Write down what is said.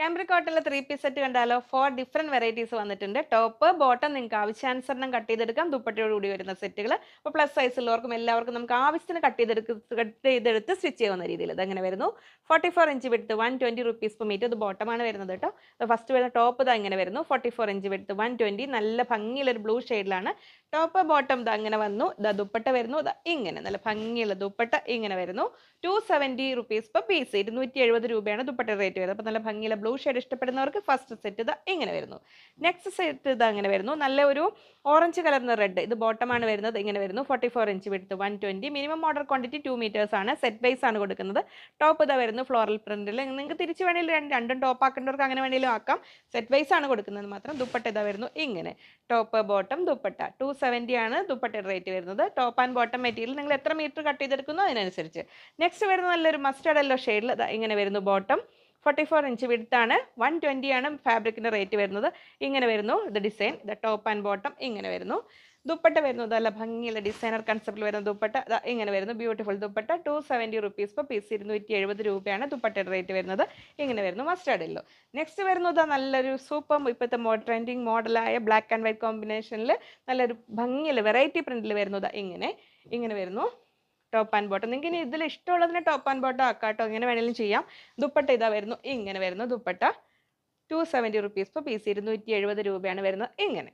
Cambric കോട്ടിലെ three piece set കണ്ടാലോ? Four different varieties വന്നിട്ടുണ്ട്. ടോപ്പ് ബോട്ടം നിങ്ങൾക്ക് ആവശ്യാനുസരണം കട്ട് ചെയ്തെടുക്കാം. ദുപ്പട്ടയോട് കൂടി വരുന്ന സെറ്റുകൾ അപ്പോൾ പ്ലസ് സൈസുള്ളവർക്കും എല്ലാവർക്കും നമുക്ക് ആവശ്യത്തിന് കട്ട് ചെയ്തെടുക്ക കട്ട് ചെയ്തെടുത്ത് സ്റ്റിച്ച് ചെയ്യുന്ന രീതിയിൽ ഇതങ്ങനെ വരുന്നു. Forty four inch width one twenty rupees per metre ഇത് ബോട്ടമാണ് വരുന്നത് കേട്ടോ. ഫസ്റ്റ് വരുന്ന ടോപ്പ് ഇതാ ഇങ്ങനെ വരുന്നു. Forty four inch width one twenty നല്ല ഭംഗിയുള്ളൊരു ബ്ലൂ ഷെയ്ഡിലാണ് ടോപ്പ് ബോട്ടം ഇത് അങ്ങനെ വന്നു. ഇതാ ദുപ്പട്ട വരുന്നു. ഇതാ ഇങ്ങനെ. നല്ല ഭംഗിയുള്ള ദുപ്പട്ട ഇങ്ങനെ വരുന്നു. Two seventy rupees per piece ഇരുന്നൂറ്റി എഴുപത് രൂപയാണ് ദുപ്പട്ട റേറ്റ് വരുന്നത്. അപ്പോൾ നല്ല ഭംഗിയുള്ള ബ്ലൂ ഷെയ്ഡ് ഇഷ്ടപ്പെടുന്നവർക്ക് ഫസ്റ്റ് സെറ്റ് ഇത് ഇങ്ങനെ വരുന്നു. നെക്സ്റ്റ് സെറ്റ് ഇത് അങ്ങനെ വരുന്നു. നല്ല ഒരു ഓറഞ്ച് കലർന്ന റെഡ് ഇത് ബോട്ടമാണ് വരുന്നത്. ഇങ്ങനെ വരുന്നു. Forty four inch width one twenty minimum order quantity two metres ആണ്. സെറ്റ് വൈസ് ആണ് കൊടുക്കുന്നത്. ടോപ്പ് ഇതാ വരുന്നു. ഫ്ലോറൽ പ്രിന്റിൽ നിങ്ങൾക്ക് തിരിച്ച് വേണമെങ്കിൽ രണ്ട് രണ്ടും ടോപ്പ് ആക്കേണ്ടവർക്ക് അങ്ങനെ വേണമെങ്കിലും ആക്കാം. സെറ്റ് വൈസ് ആണ് കൊടുക്കുന്നത് മാത്രം. ദുപ്പട്ട ഇതാ വരുന്നു. ഇങ്ങനെ. Top bottom dupatta. Two seventy ആണ് ദുപ്പട്ടയുടെ റേറ്റ് വരുന്നത്. ടോപ്പ് ആൻഡ് ബോട്ടം മെറ്റീരിയൽ നിങ്ങൾ എത്ര മീറ്റർ കട്ട് ചെയ്തെടുക്കുന്നു അതിനനുസരിച്ച്. നെക്സ്റ്റ് വരുന്ന നല്ലൊരു മസ്റ്റേഡ് എല്ലോ ഷെയ്ഡിൽ ഇങ്ങനെ വരുന്നു ബോട്ടം ഫോർട്ടി ഫോർ ഇഞ്ച് വിടുത്താണ് വൺ ട്വന്റി ആണ് ഫാബ്രിക്കിന്റെ റേറ്റ് വരുന്നത്. ഇങ്ങനെ വരുന്നു. ഇത് ഡിസൈൻ ഇത് ടോപ്പ് ആൻഡ് ബോട്ടം ഇങ്ങനെ വരുന്നു. ദുപ്പട്ട വരുന്നത് നല്ല ഭംഗിയുള്ള ഡിസൈനർ കൺസെപ്റ്റിൽ വരുന്ന ദുപ്പട്ട. ഇങ്ങനെ വരുന്നു. Beautiful dupatta. Two seventy rupees per piece ഇരുന്നൂറ്റി എഴുപത് രൂപയാണ് ദുപ്പട്ടയുടെ റേറ്റ് വരുന്നത്. ഇങ്ങനെ വരുന്നു മസ്റ്റേർഡ് നെക്സ്റ്റ് വരുന്നത് നല്ലൊരു സൂപ്പർ ഇപ്പോഴത്തെ മോ ട്രെൻഡിങ് മോഡലായ ബ്ലാക്ക് ആൻഡ് വൈറ്റ് കോമ്പിനേഷനിൽ നല്ലൊരു ഭംഗിയുള്ള വെറൈറ്റി പ്രിന്റിൽ വരുന്നത് ഇങ്ങനെ. ഇങ്ങനെ വരുന്നു. ടോപ്പ് ആൻഡ് ബോട്ടം നിങ്ങൾക്ക് ഇനി ഇതിൽ ഇഷ്ടമുള്ളതിനെ ടോപ്പ് ആൻഡ് ബോട്ടം ആക്കാട്ടോ. ഇങ്ങനെ വേണമെങ്കിലും ചെയ്യാം. ദുപ്പട്ട ഇതാ വരുന്നു. ഇങ്ങനെ വരുന്നു ദുപ്പട്ട. ടു സെവന്റി റുപ്പീസ് ഇപ്പോൾ പീസ് ഇരുന്നൂറ്റി എഴുപത് രൂപയാണ് വരുന്നത്. ഇങ്ങനെ.